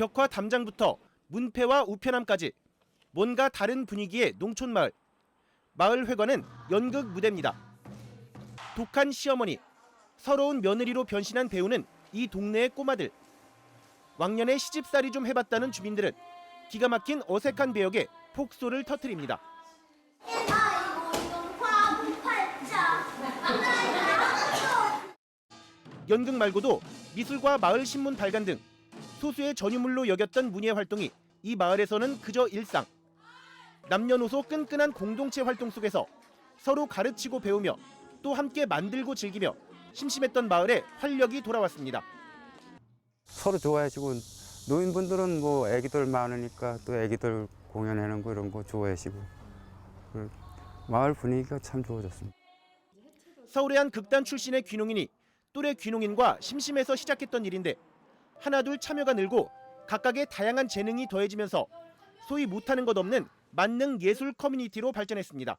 벽화 담장부터 문패와 우편함까지 뭔가 다른 분위기의 농촌 마을. 마을 회관은 연극 무대입니다. 독한 시어머니, 서러운 며느리로 변신한 배우는 이 동네의 꼬마들. 왕년에 시집살이 좀 해봤다는 주민들은 기가 막힌 어색한 배역에 폭소를 터뜨립니다. 연극 말고도 미술과 마을 신문 발간 등 소수의 전유물로 여겼던 문예 활동이 이 마을에서는 그저 일상. 남녀노소 끈끈한 공동체 활동 속에서 서로 가르치고 배우며 또 함께 만들고 즐기며 심심했던 마을에 활력이 돌아왔습니다. 서로 좋아해주고 노인분들은 뭐 애기들 많으니까 또 애기들 공연하는 거 이런 거 좋아하시고 그 마을 분위기가 참 좋아졌습니다. 서울의 한 극단 출신의 귀농인이 또래 귀농인과 심심해서 시작했던 일인데 하나둘 참여가 늘고 각각의 다양한 재능이 더해지면서 소위 못하는 것 없는 만능 예술 커뮤니티로 발전했습니다.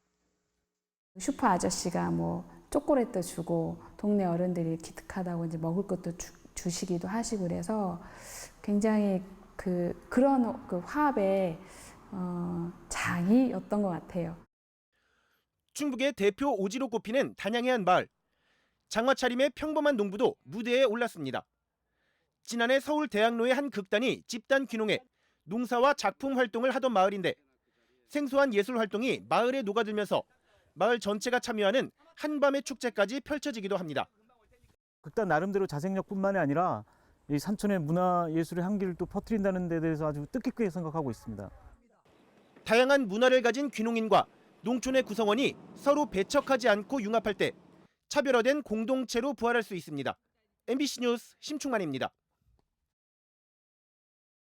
슈퍼 아저씨가 뭐 초콜릿도 주고 동네 어른들이 기특하다고 이제 먹을 것도 주, 주시기도 하시고 그래서 굉장히 그 그런 그 화합의 어, 장이었던 것 같아요. 충북의 대표 오지로 꼽히는 단양의 한 마을. 장마 차림의 평범한 농부도 무대에 올랐습니다. 지난해 서울 대학로의 한 극단이 집단 귀농해 농사와 작품 활동을 하던 마을인데 생소한 예술 활동이 마을에 녹아들면서 마을 전체가 참여하는 한밤의 축제까지 펼쳐지기도 합니다. 극단 나름대로 자생력뿐만이 아니라 이 산촌의 문화 예술의 향기를 또 퍼뜨린다는 데 대해서 아주 뜻깊게 생각하고 있습니다. 다양한 문화를 가진 귀농인과 농촌의 구성원이 서로 배척하지 않고 융합할 때 차별화된 공동체로 부활할 수 있습니다. MBC 뉴스 심충만입니다.